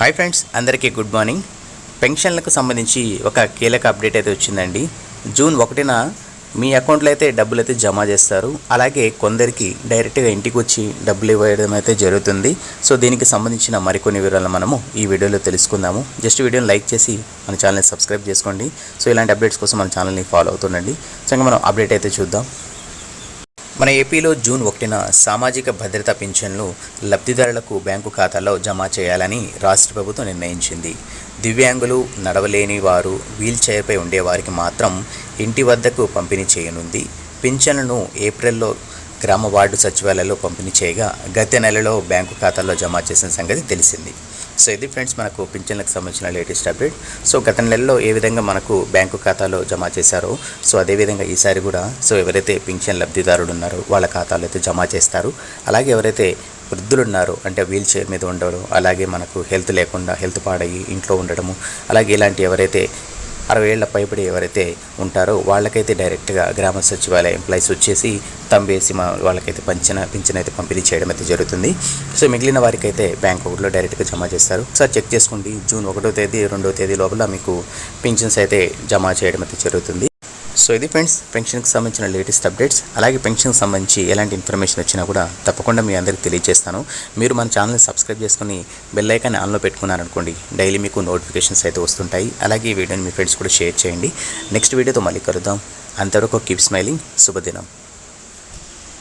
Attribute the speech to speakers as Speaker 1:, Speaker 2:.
Speaker 1: Hi friends అందరికీ good morning. పెన్షన్లకు సంబంధించి ఒక కీలక అప్డేట్ అయితే వచ్చిందండి. జూన్ ఒకటిన మీ అకౌంట్లో అయితే డబ్బులు అయితే జమ చేస్తారు. అలాగే కొందరికి డైరెక్ట్గా ఇంటికి వచ్చి డబ్బులు ఇవ్వడం అయితే జరుగుతుంది. సో దీనికి సంబంధించిన మరికొన్ని వివరాలు మనము ఈ వీడియోలో తెలుసుకుందాము. జస్ట్ వీడియోని లైక్ చేసి మన ఛానల్ని సబ్స్క్రైబ్ చేసుకోండి. సో ఇలాంటి అప్డేట్స్ కోసం మన ఛానల్ని ఫాలో అవుతుండండి. సో ఇంకా మనం అప్డేట్ అయితే చూద్దాం. మన ఏపీలో జూన్ ఒకటిన సామాజిక భద్రత పింఛన్లు లబ్ధిదారులకు బ్యాంకు ఖాతాలో జమ చేయాలని రాష్ట్ర ప్రభుత్వం నిర్ణయించింది. దివ్యాంగులు నడవలేని వారు వీల్ చైర్పై ఉండేవారికి మాత్రం ఇంటి వద్దకు పంపిణీ చేయనుంది. పింఛన్లను ఏప్రిల్లో గ్రామ వార్డు సచివాలయాల్లో పంపిణీ చేయగా గత నెలలో బ్యాంకు ఖాతాల్లో జమ చేసిన సంగతి తెలిసింది. సో ఇది ఫ్రెండ్స్ మనకు పింఛన్లకు సంబంధించిన లేటెస్ట్ అప్డేట్ సో గత నెలలో ఏ విధంగా మనకు బ్యాంకు ఖాతాలో జమ చేశారో సో అదేవిధంగా ఈసారి కూడా సో ఎవరైతే పింఛన్ లబ్ధిదారుడు ఉన్నారో వాళ్ళ ఖాతాలో అయితే జమ చేస్తారు. అలాగే ఎవరైతే వృద్ధులు ఉన్నారో అంటే వీల్ చైర్ మీద ఉండడం అలాగే మనకు హెల్త్ లేకుండా హెల్త్ పాడయ్యి ఇంట్లో ఉండడము అలాగే ఇలాంటి ఎవరైతే అరవై ఏళ్ళ పైబడి ఎవరైతే ఉంటారో వాళ్ళకైతే డైరెక్ట్గా గ్రామ సచివాలయ ఎంప్లాయీస్ వచ్చేసి తంబేసి మా వాళ్ళకైతే పంచిన పింఛన్ అయితే పంపిణీ చేయడం అయితే జరుగుతుంది. సో మిగిలిన వారికి అయితే బ్యాంక్ అకౌంట్లో డైరెక్ట్గా జమ చేస్తారు. ఒకసారి చెక్ చేసుకోండి. జూన్ ఒకటో తేదీ రెండో తేదీ లోపల మీకు పింఛన్స్ అయితే జమ చేయడం అయితే జరుగుతుంది. సో ఇది ఫ్రెండ్స్ పెన్షన్కి సంబంధించిన లేటెస్ట్ అప్డేట్స్ అలాగే పెన్షన్కి సంబంధించి ఎలాంటి ఇన్ఫర్మేషన్ వచ్చినా కూడా తప్పకుండా మీ అందరికి తెలియజేస్తాను. మీరు మన ఛానల్ని సబ్స్క్రైబ్ చేసుకుని బెల్ ఐకాన్ ఆన్లో పెట్టుకున్నారనుకోండి డైలీ మీకు నోటిఫికేషన్స్ అయితే వస్తుంటాయి. అలాగే ఈ వీడియోని మీ ఫ్రెండ్స్ కూడా షేర్ చేయండి. నెక్స్ట్ వీడియోతో మళ్ళీ కలుద్దాం. అంతవరకు కీప్ స్మైలింగ్ శుభదినం.